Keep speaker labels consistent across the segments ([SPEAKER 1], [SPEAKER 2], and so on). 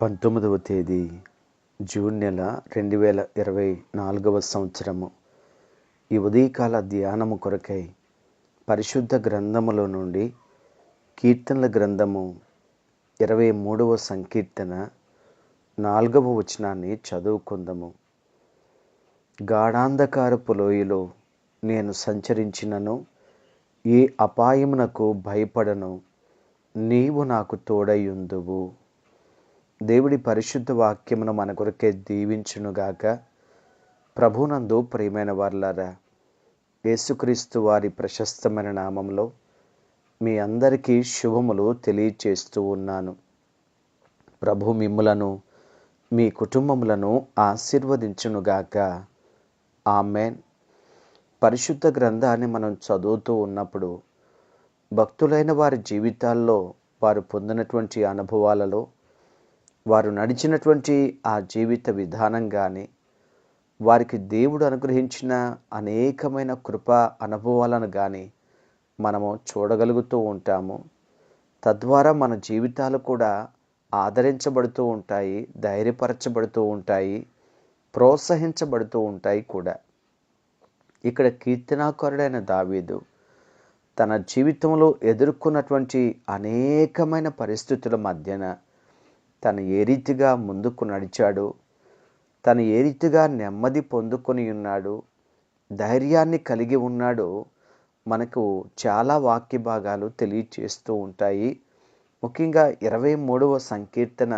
[SPEAKER 1] పంతొమ్మిదవ తేదీ జూన్ నెల రెండు వేల ఇరవై నాలుగవ సంవత్సరము. ఈ ఉదయకాల ధ్యానము కొరకై పరిశుద్ధ గ్రంథములో నుండి కీర్తనల గ్రంథము ఇరవై మూడవ సంకీర్తన నాలుగవ వచనాన్ని చదువుకుందాము. గాఢాంధకారపు లోయలో నేను సంచరించినను ఏ అపాయమునకు భయపడను నీవు నాకు తోడయుందువు దేవుడి పరిశుద్ధ వాక్యమును మన కొరకే దీవించునుగాక ప్రభునందు ప్రియమైన వార్లారా యేసుక్రీస్తు వారి ప్రశస్తమైన నామంలో మీ అందరికీ శుభములు తెలియచేస్తూ ఉన్నాను. ప్రభు మిమ్ములను మీ కుటుంబములను ఆశీర్వదించునుగాక ఆమెన్. పరిశుద్ధ గ్రంథాన్ని మనం చదువుతూ ఉన్నప్పుడు భక్తులైన వారి జీవితాల్లో వారు పొందినటువంటి అనుభవాలలో వారు నడిచినటువంటి ఆ జీవిత విధానం కానీ వారికి దేవుడు అనుగ్రహించిన అనేకమైన కృప అనుభవాలను కానీ మనము చూడగలుగుతూ ఉంటాము. తద్వారా మన జీవితాలు కూడా ఆదరించబడుతూ ఉంటాయి ధైర్యపరచబడుతూ ఉంటాయి ప్రోత్సహించబడుతూ ఉంటాయి కూడా. ఇక్కడ కీర్తనాకారుడైన దావీదు తన జీవితంలో ఎదుర్కొన్నటువంటి అనేకమైన పరిస్థితుల మధ్యన తను ఏ రీతిగా ముందుకు నడిచాడు తను ఏ రీతిగా నెమ్మది పొందుకొని ఉన్నాడు ధైర్యాన్ని కలిగి ఉన్నాడో మనకు చాలా వాక్య భాగాలు తెలియచేస్తూ ఉంటాయి. ముఖ్యంగా ఇరవై మూడవ సంకీర్తన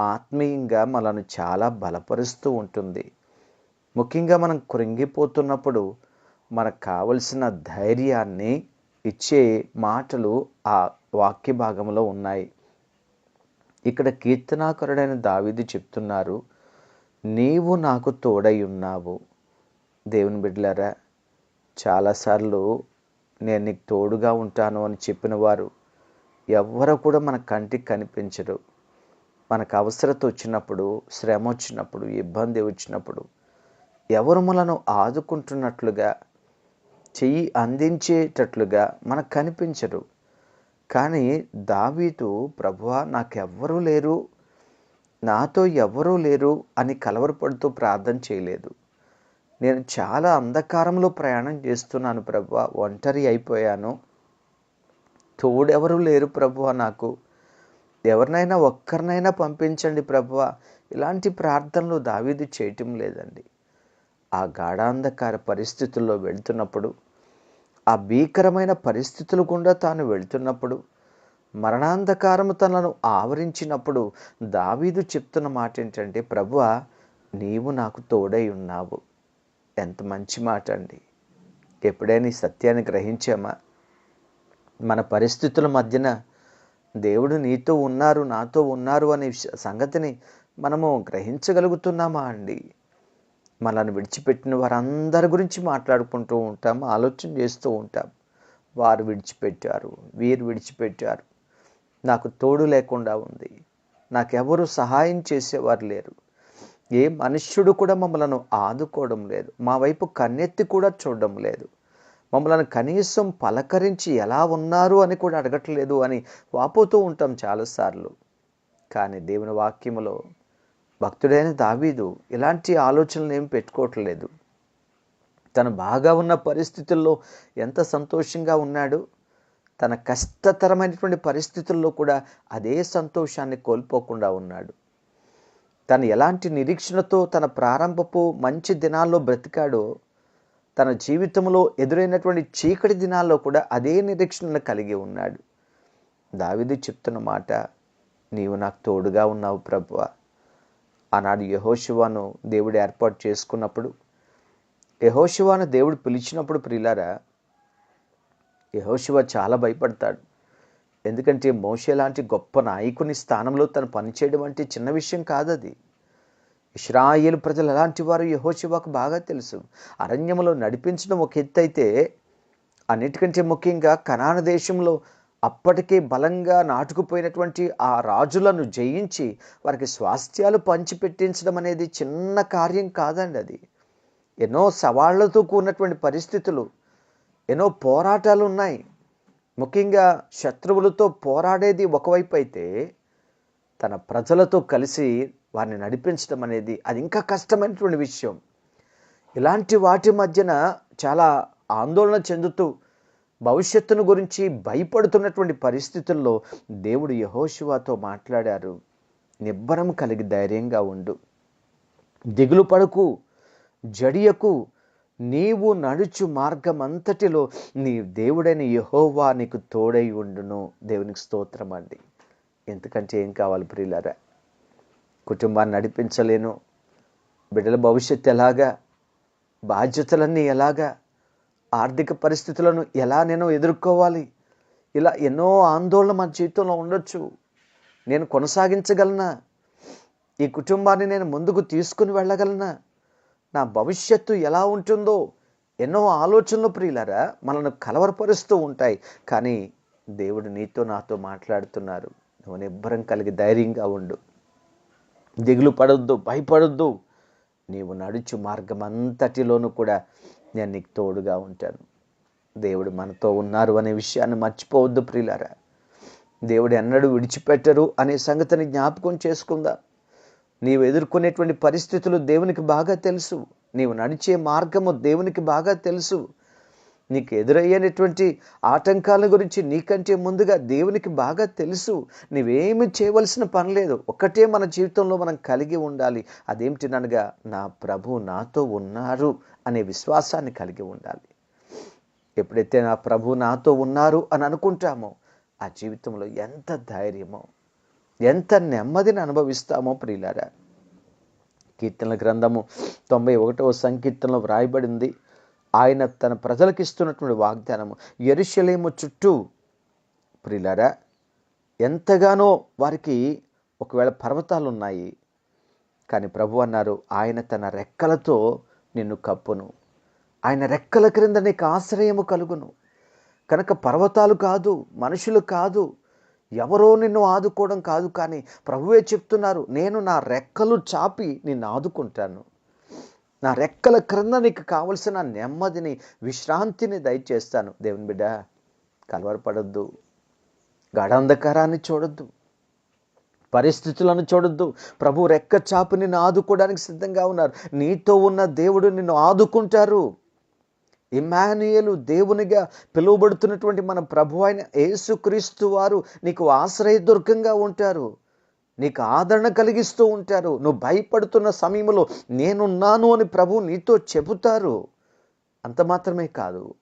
[SPEAKER 1] ఆత్మీయంగా మనను చాలా బలపరుస్తూ ఉంటుంది. ముఖ్యంగా మనం కృంగిపోతున్నప్పుడు మనకు కావలసిన ధైర్యాన్ని ఇచ్చే మాటలు ఆ వాక్య భాగంలో ఉన్నాయి. ఇక్కడ కీర్తనాకరుడైన దావిది చెప్తున్నారు నీవు నాకు తోడై ఉన్నావు. దేవుని బిడ్డలారా చాలాసార్లు నేను నీకు తోడుగా ఉంటాను అని చెప్పిన వారు ఎవ్వరు కూడా మన కంటికి కనిపించరు. మనకు అవసరత వచ్చినప్పుడు శ్రమ వచ్చినప్పుడు ఇబ్బంది వచ్చినప్పుడు ఎవరు మనను ఆదుకుంటున్నట్లుగా చెయ్యి అందించేటట్లుగా మనకు కనిపించరు. కానీ దావీదు ప్రభువా నాకెవ్వరూ లేరు. నాతో ఎవరూ లేరు అని కలవరపడుతూ ప్రార్థన చేయలేదు. నేను చాలా అంధకారంలో ప్రయాణం చేస్తున్నాను ప్రభు ఒంటరి అయిపోయాను. తోడెవరూ లేరు ప్రభు నాకు. ఎవరినైనా ఒక్కరినైనా పంపించండి ప్రభు ఇలాంటి ప్రార్థనలు దావీదు చేయటం లేదండి. ఆ గాఢాంధకార పరిస్థితుల్లో వెళ్తున్నప్పుడు ఆ భీకరమైన పరిస్థితులు గుండా తాను వెళ్తున్నప్పుడు మరణాంధకారము తనను ఆవరించినప్పుడు దావీదు చెప్తున్న మాట ఏంటంటే ప్రభువ నీవు నాకు తోడై ఉన్నావు. ఎంత మంచి మాట అండి ఎప్పుడైనా ఈ సత్యాన్ని గ్రహించామా? మన పరిస్థితుల మధ్యన దేవుడు నీతో ఉన్నారు నాతో ఉన్నారు అనే సంగతిని మనము గ్రహించగలుగుతున్నామా అండి? మనల్ని విడిచిపెట్టిన వారందరి గురించి మాట్లాడుకుంటూ ఉంటాం ఆలోచన చేస్తూ ఉంటాం. వారు విడిచిపెట్టారు వీరు విడిచిపెట్టారు. నాకు తోడు లేకుండా ఉంది. నాకెవరు సహాయం చేసేవారు లేరు. ఏ మనుష్యుడు కూడా మమ్మలను ఆదుకోవడం లేదు. మా వైపు కన్నెత్తి కూడా చూడడం లేదు. మమ్మల్ని కనీసం పలకరించి ఎలా ఉన్నారు అని కూడా అడగట్లేదు అని వాపోతూ ఉంటాం చాలాసార్లు. కానీ దేవుని వాక్యములో భక్తుడైన దావీదు ఇలాంటి ఆలోచనలు ఏమి పెట్టుకోవట్లేదు. తను బాగా ఉన్న పరిస్థితుల్లో ఎంత సంతోషంగా ఉన్నాడు తన కష్టతరమైనటువంటి పరిస్థితుల్లో కూడా అదే సంతోషాన్ని కోల్పోకుండా ఉన్నాడు. తను ఎలాంటి నిరీక్షణతో తన ప్రారంభపు మంచి దినాల్లో బ్రతికాడో తన జీవితంలో ఎదురైనటువంటి చీకటి దినాల్లో కూడా అదే నిరీక్షణను కలిగి ఉన్నాడు. దావిది చెప్తున్న మాట నీవు నాకు తోడుగా ఉన్నావు ప్రభువ. ఆనాడు యహోశివాను దేవుడు ఏర్పాటు చేసుకున్నప్పుడు యహోశివాను దేవుడు పిలిచినప్పుడు ప్రిలారా యహోశివ చాలా భయపడతాడు. ఎందుకంటే మోషే లాంటి గొప్ప నాయకుని స్థానంలో తను పనిచేయడం అంటే చిన్న విషయం కాదది. ఇస్రాయేల్ ప్రజలు అలాంటి వారు యహోశివాకు బాగా తెలుసు. అరణ్యంలో నడిపించడం ఒక ఎత్తు అయితే అన్నిటికంటే ముఖ్యంగా కనాన దేశంలో అప్పటికే బలంగా నాటుకుపోయినటువంటి ఆ రాజులను జయించి వారికి స్వాస్థ్యాలు పంచిపెట్టించడం అనేది చిన్న కార్యం కాదండి అది. ఎన్నో సవాళ్ళతో కూడినటువంటి పరిస్థితులు ఎన్నో పోరాటాలు ఉన్నాయి. ముఖ్యంగా శత్రువులతో పోరాడేది ఒకవైపు అయితే తన ప్రజలతో కలిసి వారిని నడిపించడం అనేది అది ఇంకా కష్టమైనటువంటి విషయం. ఇలాంటి వాటి మధ్యన చాలా ఆందోళన చెందుతూ భవిష్యత్తును గురించి భయపడుతున్నటువంటి పరిస్థితుల్లో దేవుడు యహోశివాతో మాట్లాడారు. నిబ్బరం కలిగి ధైర్యంగా ఉండు. దిగులు పడకు. జడియకు. నీవు నడుచు మార్గమంతటిలో నీ దేవుడైన యహోవా నీకు తోడై ఉండును. దేవునికి స్తోత్రం అండి. ఎందుకంటే ఏం కావాలి ప్రియులారా? కుటుంబాన్ని నడిపించలేను. బిడ్డల భవిష్యత్తు ఎలాగా? బాధ్యతలన్నీ ఎలాగా? ఆర్థిక పరిస్థితులను ఎలా నేను ఎదుర్కోవాలి? ఇలా ఎన్నో ఆందోళన మన జీవితంలో ఉండొచ్చు. నేను కొనసాగించగలనా? ఈ కుటుంబాన్ని నేను ముందుకు తీసుకుని వెళ్ళగలనా? నా భవిష్యత్తు ఎలా ఉంటుందో? ఎన్నో ఆలోచనలు ప్రియులరా మనల్ని కలవరపరుస్తూ ఉంటాయి. కానీ దేవుడు నీతో నాతో మాట్లాడుతున్నారు. నువ్వు నిబ్బరం కలిగి ధైర్యంగా ఉండు. దిగులు పడొద్దు భయపడొద్దు. నీవు నడుచు మార్గం అంతటిలోనూ కూడా నేను నీకు తోడుగా ఉంటాను. దేవుడు మనతో ఉన్నారు అనే విషయాన్ని మర్చిపోవద్దు ప్రియులారా. దేవుడు ఎన్నడూ విడిచిపెట్టరు అనే సంగతిని జ్ఞాపకం చేసుకుందాం. నీవు ఎదుర్కొనేటువంటి పరిస్థితులు దేవునికి బాగా తెలుసు. నీవు నడిచే మార్గము దేవునికి బాగా తెలుసు. నీకు ఎదురయ్యేటువంటి ఆటంకాల గురించి నీకంటే ముందుగా దేవునికి బాగా తెలుసు. నీవేమి చేయవలసిన పని లేదు. ఒక్కటే మన జీవితంలో మనం కలిగి ఉండాలి. అదేమిటినగా నా ప్రభు నాతో ఉన్నారు అనే విశ్వాసాన్ని కలిగి ఉండాలి. ఎప్పుడైతే నా ప్రభు నాతో ఉన్నారు అని అనుకుంటామో ఆ జీవితంలో ఎంత ధైర్యమో ఎంత నెమ్మదిని అనుభవిస్తామో ప్రియులారా. కీర్తనల గ్రంథము తొంభై ఒకటవ సంకీర్తనలో వ్రాయబడింది. ఆయన తన ప్రజలకు ఇస్తున్నటువంటి వాగ్దానము. ఎరుషలేము చుట్టూ ప్రిలరా ఎంతగానో వారికి ఒకవేళ పర్వతాలు ఉన్నాయి కానీ ప్రభు అన్నారు ఆయన తన రెక్కలతో నిన్ను కప్పును. ఆయన రెక్కల క్రింద నీకు ఆశ్రయము కలుగును. కనుక పర్వతాలు కాదు మనుషులు కాదు ఎవరో నిన్ను ఆదుకోవడం కాదు కానీ ప్రభువే చెప్తున్నారు నేను నా రెక్కలు చాపి నిన్ను ఆదుకుంటాను. నా రెక్కల క్రింద నీకు కావలసిన నెమ్మదిని విశ్రాంతిని దయచేస్తాను. దేవుని బిడ్డ కలవరపడద్దు. గడంధకారాన్ని చూడొద్దు. పరిస్థితులను చూడొద్దు. ప్రభు రెక్క చాపు నిన్ను ఆదుకోవడానికి సిద్ధంగా ఉన్నారు. నీతో ఉన్న దేవుడు నిన్ను ఆదుకుంటారు. ఇమానుయలు దేవునిగా పిలువబడుతున్నటువంటి మన ప్రభు అయిన యేసుక్రీస్తు వారు నీకు ఆశ్రయదుర్గంగా ఉంటారు. నీకు ఆదరణ కలిగిస్తూ ఉంటారు. నువ్వు భయపడుతున్న సమయంలో నేనున్నాను అని ప్రభు నీతో చెబుతారు. అంత మాత్రమే కాదు.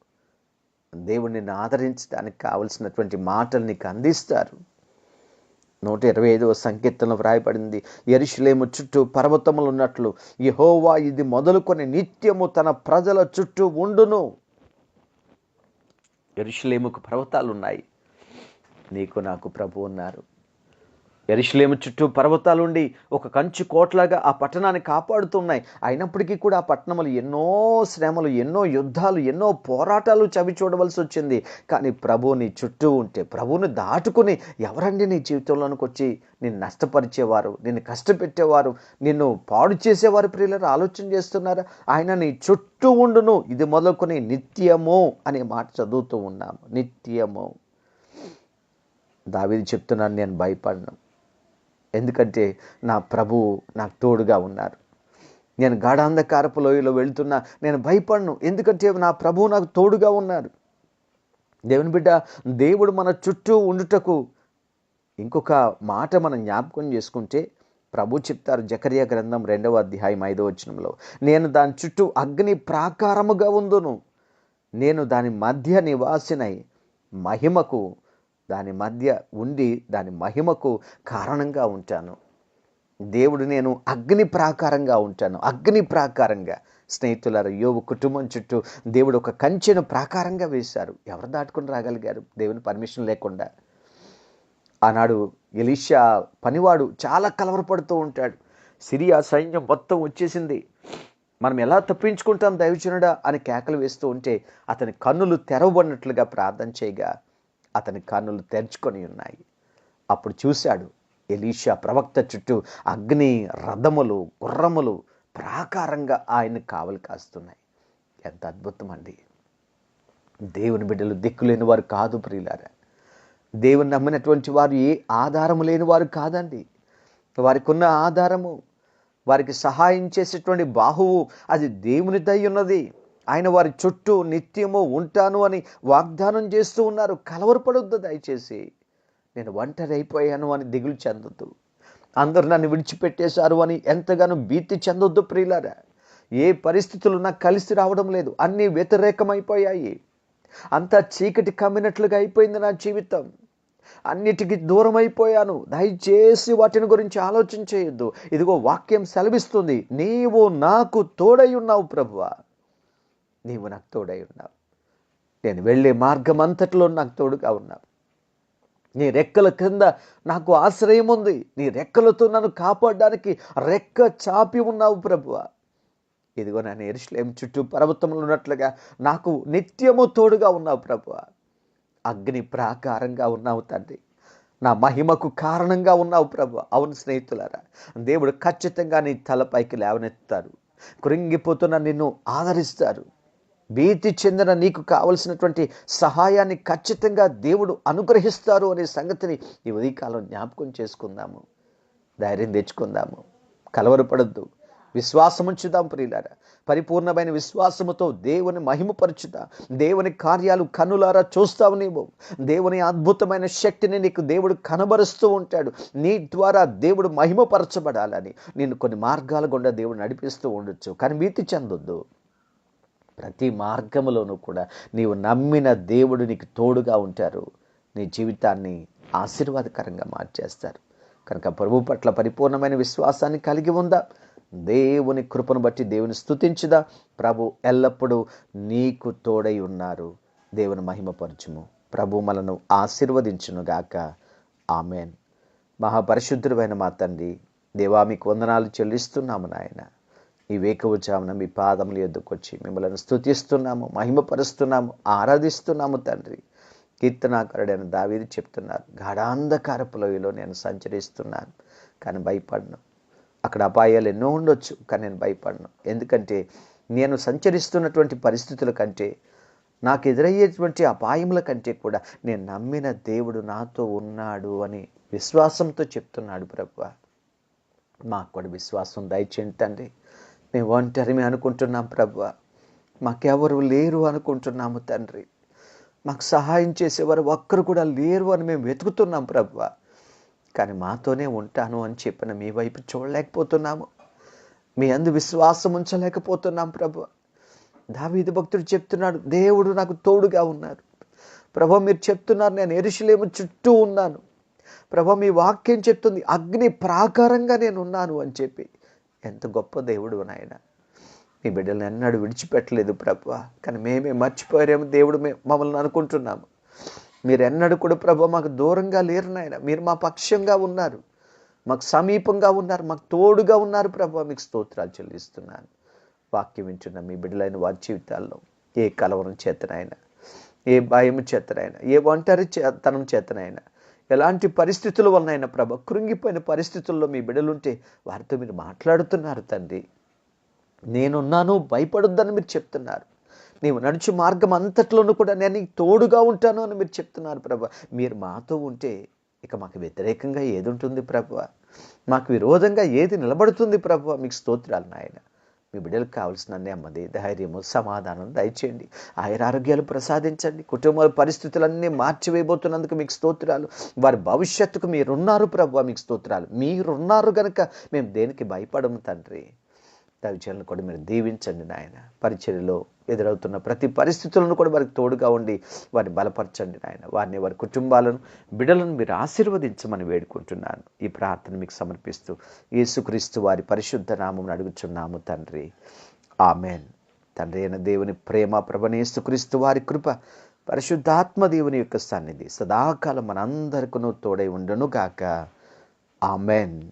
[SPEAKER 1] దేవుడు నిన్ను ఆదరించడానికి కావలసినటువంటి మాటలు నీకు అందిస్తారు. నూట ఇరవై ఐదవ సంకీర్తనలో వ్రాయబడింది. ఎరుషులేము చుట్టూ పర్వతములు ఉన్నట్లు యహోవా ఇది మొదలుకొని నిత్యము తన ప్రజల చుట్టూ ఉండును. ఎరుషులేముకు పర్వతాలు ఉన్నాయి. నీకు నాకు ప్రభు ఉన్నారు. ఎరిశ్లేము చుట్టూ పర్వతాలుండి ఒక కంచు కోట్లాగా ఆ పట్టణాన్ని కాపాడుతున్నాయి. అయినప్పటికీ కూడా ఆ పట్టణములు ఎన్నో శ్రమలు ఎన్నో యుద్ధాలు ఎన్నో పోరాటాలు చవి చూడవలసి వచ్చింది. కానీ ప్రభు నీ చుట్టూ ఉంటే ప్రభువుని దాటుకుని ఎవరండి నీ జీవితంలోనికి వచ్చి నిన్ను నష్టపరిచేవారు నిన్ను కష్టపెట్టేవారు నిన్ను పాడు చేసేవారు ప్రియులను ఆలోచన చేస్తున్నారా? ఆయన నీ చుట్టూ ఉండును. ఇది మొదలుకొని నిత్యము అనే మాట చదువుతూ ఉన్నాము. నిత్యము. దావిది చెప్తున్నాను నేను భయపడను. ఎందుకంటే నా ప్రభు నాకు తోడుగా ఉన్నారు. నేను గాఢాంధకారపు లోయలో వెళ్తున్నా నేను భయపడను. ఎందుకంటే నా ప్రభు నాకు తోడుగా ఉన్నారు. దేవుని బిడ్డ దేవుడు మన చుట్టూ ఉండుటకు ఇంకొక మాట మనం జ్ఞాపకం చేసుకుంటే ప్రభు చెప్తారు జకర్య గ్రంథం రెండవ అధ్యాయం ఐదవ వచనంలో నేను దాని చుట్టూ అగ్ని ప్రాకారముగా ఉందును. నేను దాని మధ్య నివాసినై మహిమకు దాని మధ్య ఉండి దాని మహిమకు కారణంగా ఉంటాను. దేవుడు నేను అగ్ని ప్రాకారంగా ఉంటాను. అగ్ని ప్రాకారంగా. స్నేహితులారు యోగు కుటుంబం చుట్టూ దేవుడు ఒక కంచెను ప్రాకారంగా వేశారు. ఎవరు దాటుకుని రాగలిగారు? దేవుని పర్మిషన్ లేకుండా. ఆనాడు ఎలీషా పనివాడు చాలా కలవరపడుతూ ఉంటాడు. సిరియా సైన్యం మొత్తం వచ్చేసింది. మనం ఎలా తప్పించుకుంటాం దైవజనుడా అని కేకలు వేస్తూ ఉంటే అతని కన్నులు తెరవబడినట్లుగా ప్రార్థన చేయగా అతని కన్నులు తెరుచుకొని ఉన్నాయి. అప్పుడు చూశాడు ఎలీషా ప్రవక్త చుట్టూ అగ్ని రథములు గుర్రములు ప్రాకారంగా ఆయన కావలి కాస్తున్నాయి. ఎంత అద్భుతం అండి. దేవుని బిడ్డలు దిక్కులేని వారు కాదు ప్రియులారా. దేవుని నమ్మినటువంటి వారు ఏ ఆధారము లేని వారు కాదండి. వారికి ఉన్న ఆధారము వారికి సహాయం చేసేటువంటి బాహువు అది దేవుని దై ఉన్నది. ఆయన వారి చుట్టూ నిత్యము ఉంటాను అని వాగ్దానం చేస్తూ ఉన్నారు. కలవరపడొద్దు దయచేసి. నేను ఒంటరి అయిపోయాను అని దిగులు చెందొద్దు. అందరు నన్ను విడిచిపెట్టేశారు అని ఎంతగానో భీతి చెందొద్దు ప్రియులారా. ఏ పరిస్థితులు నాకు కలిసి రావడం లేదు. అన్నీ వ్యతిరేకమైపోయాయి. అంతా చీకటి కమ్మినట్లుగా అయిపోయింది నా జీవితం. అన్నిటికీ దూరం అయిపోయాను దయచేసి వాటిని గురించి ఆలోచన చేయొద్దు. ఇదిగో వాక్యం సెలవిస్తుంది. నీవు నాకు తోడై ఉన్నావు ప్రభువా. నీవు నాకు తోడై ఉన్నావు. నేను వెళ్ళే మార్గం అంతట్లో నాకు తోడుగా ఉన్నావు. నీ రెక్కల క్రింద నాకు ఆశ్రయం ఉంది. నీ రెక్కలతో నన్ను కాపాడడానికి రెక్క చాపి ఉన్నావు ప్రభువ. ఇదిగో నేను ఎరుషులేం చుట్టూ పర్వతంలో ఉన్నట్లుగా నాకు నిత్యము తోడుగా ఉన్నావు ప్రభువ. అగ్ని ప్రాకారంగా ఉన్నావు తండ్రి. నా మహిమకు కారణంగా ఉన్నావు ప్రభు అవును స్నేహితులారా దేవుడు ఖచ్చితంగా నీ తలపైకి లేవనెత్తారు కృంగిపోతున్న నిన్ను ఆదరిస్తారు. భీతి చెందిన నీకు కావలసినటువంటి సహాయాన్ని ఖచ్చితంగా దేవుడు అనుగ్రహిస్తారు అనే సంగతిని ఈ ఉదయకాలం జ్ఞాపకం చేసుకుందాము. ధైర్యం తెచ్చుకుందాము. కలవరపడద్దు. విశ్వాసం ఉంచుదాం ప్రియులారా. పరిపూర్ణమైన విశ్వాసముతో దేవుని మహిమపరచుతా దేవుని కార్యాలు కనులారా చూస్తావు నీవు. దేవుని అద్భుతమైన శక్తిని నీకు దేవుడు కనబరుస్తూ ఉంటాడు. నీ ద్వారా దేవుడు మహిమపరచబడాలని. నేను కొన్ని మార్గాల గుండా దేవుడు నడిపిస్తూ ఉండొచ్చు. కానీ భీతి చెందొద్దు. ప్రతి మార్గములోనూ కూడా నీవు నమ్మిన దేవుడు నీకు తోడుగా ఉంటారు. నీ జీవితాన్ని ఆశీర్వాదకరంగా మార్చేస్తారు. కనుక ప్రభు పట్ల పరిపూర్ణమైన విశ్వాసాన్ని కలిగి ఉందా? దేవుని కృపను బట్టి దేవుని స్తుతించుదా? ప్రభు ఎల్లప్పుడూ నీకు తోడై ఉన్నారు. దేవుని మహిమపరచుము ప్రభు మనను ఆశీర్వదించునుగాక ఆమెన్. మహాపరిశుద్ధుడైన మా తండ్రి దేవా మీకు వందనాలు చెల్లిస్తున్నాము నాయన. ఈ వేకవచామున మీ పాదముల ఎద్దుకొచ్చి మిమ్మల్ని స్థుతిస్తున్నాము మహిమపరుస్తున్నాము ఆరాధిస్తున్నాము తండ్రి. కీర్తనాకరుడైన దావీది చెప్తున్నారు గాఢాంధకారపు లోయలో నేను సంచరిస్తున్నాను కానీ భయపడను. అక్కడ అపాయాలు ఎన్నో ఉండొచ్చు కానీ నేను భయపడను. ఎందుకంటే నేను సంచరిస్తున్నటువంటి పరిస్థితుల కంటే నాకు ఎదురయ్యేటువంటి అపాయముల కంటే కూడా నేను నమ్మిన దేవుడు నాతో ఉన్నాడు అని విశ్వాసంతో చెప్తున్నాడు ప్రభు మాకు కూడా విశ్వాసం దయచేయండి తండ్రి. మేము ఒంటరిమి అనుకుంటున్నాం ప్రభు. మాకెవరు లేరు అనుకుంటున్నాము తండ్రి. మాకు సహాయం చేసేవారు ఒక్కరు కూడా లేరు అని మేము వెతుకుతున్నాం ప్రభు. కానీ మాతోనే ఉంటాను అని చెప్పిన మీ వైపు చూడలేకపోతున్నాము. మీ అందు విశ్వాసం ఉంచలేకపోతున్నాం ప్రభు. దావీది భక్తుడు చెప్తున్నాడు దేవుడు నాకు తోడుగా ఉన్నారు. ప్రభు మీరు చెప్తున్నారు నేను ఎరుషులేము చుట్టూ ఉన్నాను. ప్రభు మీ వాక్యం చెప్తుంది అగ్ని ప్రాకారంగా నేను ఉన్నాను అని చెప్పి. ఎంత గొప్ప దేవుడు నాయన. మీ బిడ్డలు ఎన్నడూ విడిచిపెట్టలేదు ప్రభు. కానీ మేమే మర్చిపోయారేమో దేవుడు మే మమ్మల్ని అనుకుంటున్నాము. మీరు ఎన్నడూ కూడా ప్రభు మాకు దూరంగా లేరు నాయన. మీరు మా పక్షంగా ఉన్నారు. మాకు సమీపంగా ఉన్నారు. మాకు తోడుగా ఉన్నారు ప్రభు. మీకు స్తోత్రాలు చెల్లిస్తున్నాను. వాక్యం వింటున్న మీ బిడ్డలైన వారి జీవితాల్లో ఏ కలవరం చేతనైనా ఏ భయం చేతనైనా ఏ ఒంటరి చేతనం చేతనైనా ఎలాంటి పరిస్థితుల వలనైనా ప్రభ కృంగిపోయిన పరిస్థితుల్లో మీ బిడలుంటే వారితో మీరు మాట్లాడుతున్నారు తండ్రి. నేనున్నాను భయపడొద్దని మీరు చెప్తున్నారు. నీవు నడుచు మార్గం అంతట్లోనూ కూడా నేను తోడుగా ఉంటాను అని మీరు చెప్తున్నారు ప్రభ. మీరు మాతో ఉంటే ఇక మాకు వ్యతిరేకంగా ఏది ఉంటుంది ప్రభు? మాకు విరోధంగా ఏది నిలబడుతుంది ప్రభు? మీకు స్తోత్రాలు నాయన. మీ బిడ్డలకు కావాల్సిన నెమ్మది ధైర్యము సమాధానం దయచేయండి. ఆయుర ఆరోగ్యాలు ప్రసాదించండి. కుటుంబ పరిస్థితులన్నీ మార్చివేయబోతున్నందుకు మీకు స్తోత్రాలు. వారి భవిష్యత్తుకు మీరున్నారు ప్రభు మీకు స్తోత్రాలు. మీరున్నారు గనక మేము దేనికి భయపడము తండ్రి? దైవజనులు కూడా మీరు దీవించండి నాయన. పరిచర్యలో ఎదురవుతున్న ప్రతి పరిస్థితులను కూడా వారికి తోడుగా ఉండి వారిని బలపరచండి నాయన. వారిని వారి కుటుంబాలను బిడలను మీరు ఆశీర్వదించమని వేడుకుంటున్నాను. ఈ ప్రార్థన మీకు సమర్పిస్తూ యేసుక్రీస్తు వారి పరిశుద్ధ నామం అడుగుచున్నాము తండ్రి. ఆమెన్. తండ్రి అయిన దేవుని ప్రేమ ప్రభని యేసుక్రీస్తు వారి కృప పరిశుద్ధాత్మ దేవుని యొక్క సన్నిధి సదాకాలం మనందరికీ తోడై ఉండును గాక ఆమెన్.